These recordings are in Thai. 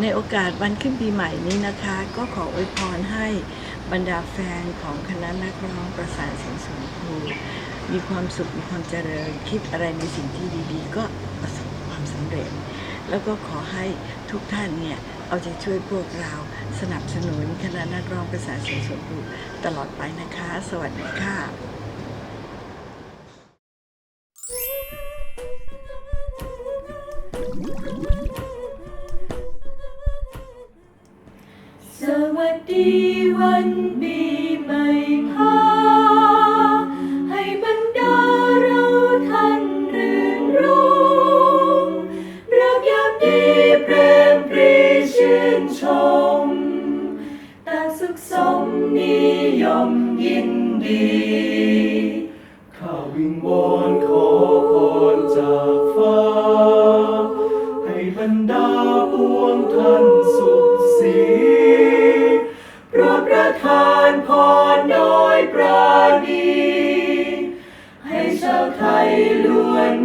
ในโอกาสวันขึ้นปีใหม่นี้นะคะ ก็ขออวยพรให้บรรดาแฟนของคณะนักร้องประสานเสียงสูงครูมีความสุขมีความเจริญ คิดอะไรในสิ่งที่ดีๆ ก็ประสบความสำเร็จ แล้วก็ขอให้ทุกท่านเนี่ย เอาใจช่วยพวกเราสนับสนุนคณะนักร้องประสานเสียงสูงครูตลอดไปนะคะ สวัสดีค่ะ วันปีใหม่พาให้บรรดาเราท่านรื่นรมเริกยามดีเปรมปรีชื่นชมต่างสุขสมนิยมยินดีข้าวิงวอนขอพรจาก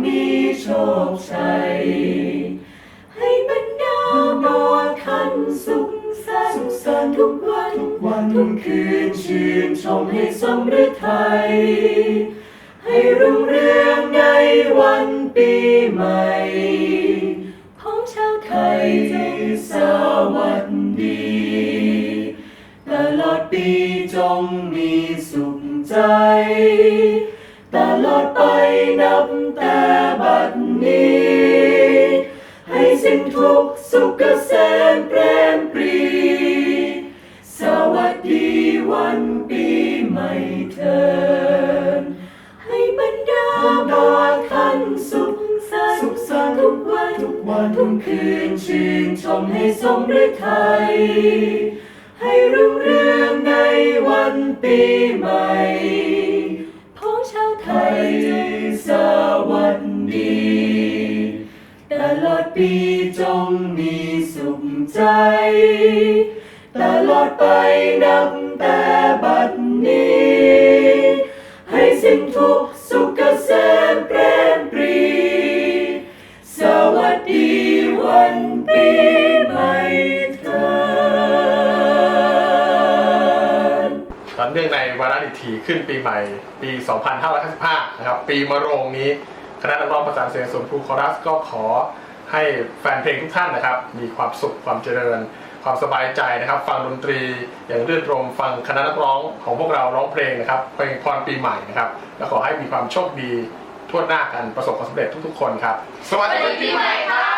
มีโชคชัย ให้บรรดาบอคันสุขสันสุขสันต์ทุกวันทุกวันทุกคืนชื่นชมให้สมฤทัย ให้รุ่งเรืองในวันปีใหม่ ของชาวไทยจงสวัสดี ตลอดปีจงมีสุขใจ ตลอดไปนับแต่บัดนี้ ให้สิ้นทุกสุขเกษมเปรมปรี สวัสดีวันปีใหม่เถิดให้บรรดาบอท่านสุขสันสุขสันต์ทุกวันทุกวันทุกคืนชื่นชมให้สมฤทัยให้รุ่งเรืองในวันปีใหม่ ปีจงมีสุขใจ ตลอดไปนับแต่บัดนี้ ให้สิ้นทุกสุขเกษมเปรมปรี สวัสดีวันปีใหม่เถิดตอนเนื่องในวาระดิถีขึ้นปีใหม่ ปี 2555 นะครับ ปีมะโรงนี้ คณะนักร้องประสานเสียงส่วนครูคอรัสก็ขอ ให้แฟนเพลงทุกท่านนะครับ มีความสุขความเจริญ ความสบายใจนะครับ ฟังดนตรีอย่างรื่นรมฟังคณะนักร้องของพวกเราร้องเพลงนะครับเพลงพรปีใหม่นะครับ และขอให้มีความโชคดีทั่วหน้ากันประสบความสำเร็จทุกๆคนครับ สวัสดีปีใหม่ครับ